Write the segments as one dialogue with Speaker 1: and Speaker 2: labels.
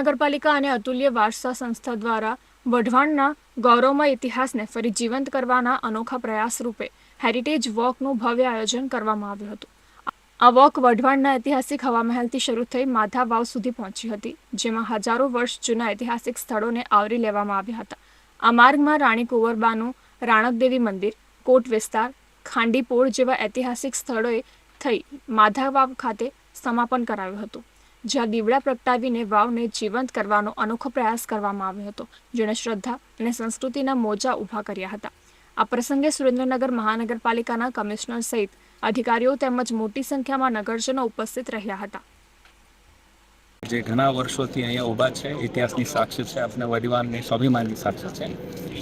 Speaker 1: મહાનગરપાલિકા અને અતુલ્ય વારસા સંસ્થા દ્વારા વઢવાણના ગૌરવમય ઇતિહાસને ફરી જીવંત કરવાના અનોખા પ્રયાસ રૂપે હેરિટેજ વોકનું ભવ્ય આયોજન કરવામાં આવ્યું હતું. આ વોક વઢવાણના ઐતિહાસિક હવામહેલથી શરૂ થઈ માધા વાવ સુધી પહોંચી હતી, જેમાં હજારો વર્ષ જૂના ઐતિહાસિક સ્થળોને આવરી લેવામાં આવ્યા હતા. આ માર્ગમાં રાણી કુંવરબાનું રાણકદેવી મંદિર, કોટ વિસ્તાર, ખાંડીપોળ જેવા ઐતિહાસિક સ્થળોએ થઈ માધા વાવ ખાતે સમાપન કરાયું હતું. જ્યાં દીવડા પ્રગટાવીને વાવને જીવંત કરવાનો અનોખો પ્રયાસ કરવામાં આવ્યો હતો. જેણે શ્રદ્ધા અને સંસ્કૃતિના મોજા ઊભા કર્યા હતા. આ પ્રસંગે સુરેન્દ્રનગર મહાનગરપાલિકાના કમિશનર સહિત અધિકારીઓ તેમજ મોટી સંખ્યામાં નગરજનો ઉપસ્થિત રહ્યા હતા.
Speaker 2: જે ઘણા વર્ષોથી અહીંયા ઊભા છે, ઇતિહાસની સાક્ષી છે આપણે વડીવાનની સ્વાભિમાનની સાક્ષી છે.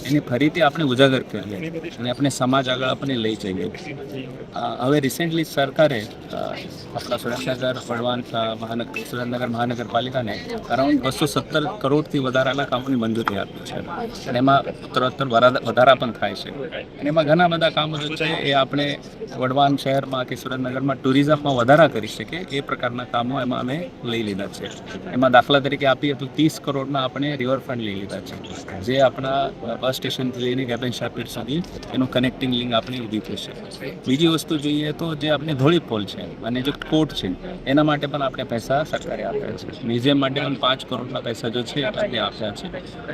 Speaker 2: એની ફરીથી આપણે ઉજાગર કરીએ અને આપણે સમાજ આગળ આપણે લઈ જઈએ. હવે રિસેન્ટલી સરકારે આપણા સુરેન્દ્રનગર, વડવાન મહાનગર, સુરેન્દ્રનગર મહાનગરપાલિકાને અરાઉન્ડ બસો સત્તર કરોડથી વધારાના કામોની મંજૂરી આપી છે. અને એમાં ઉત્તરોત્તર વધારા પણ થાય છે. અને એમાં ઘણા બધા કામો જે છે, એ આપણે વડવાન શહેરમાં કે સુરેન્દ્રનગરમાં ટુરિઝમમાં વધારા કરી શકીએ. એ પ્રકારના કામો એમાં અમે લઈ લીધા છે. એમાં દાખલા તરીકે આપીએ તો ત્રીસ કરોડના આપણે રિવરફ્રન્ટ લઈ લીધા છે. જે આપણા બસ સ્ટેશનથી લઈને કેબન શાર્પેટ સુધી એનું કનેક્ટિંગ લિંક આપણે ઊભી થશે બીજી વસ્તુ જોઈએ તો જે આપણે ધોળી પોલ છે અને જે કોર્ટ છે, એના માટે પણ આપણે પૈસા સરકારે આપ્યા છે. મ્યુઝિયમ માટે પણ પાંચ કરોડના પૈસા જો છે, આપણે આપ્યા છે.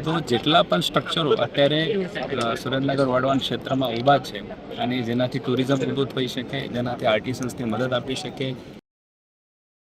Speaker 2: તો જેટલા પણ સ્ટ્રક્ચરો અત્યારે સુરેન્દ્રનગર વડવાન ક્ષેત્રમાં ઊભા છે અને જેનાથી ટુરિઝમ ઊભું થઈ શકે, જેનાથી આર્ટિસન્સની મદદ આપી શકે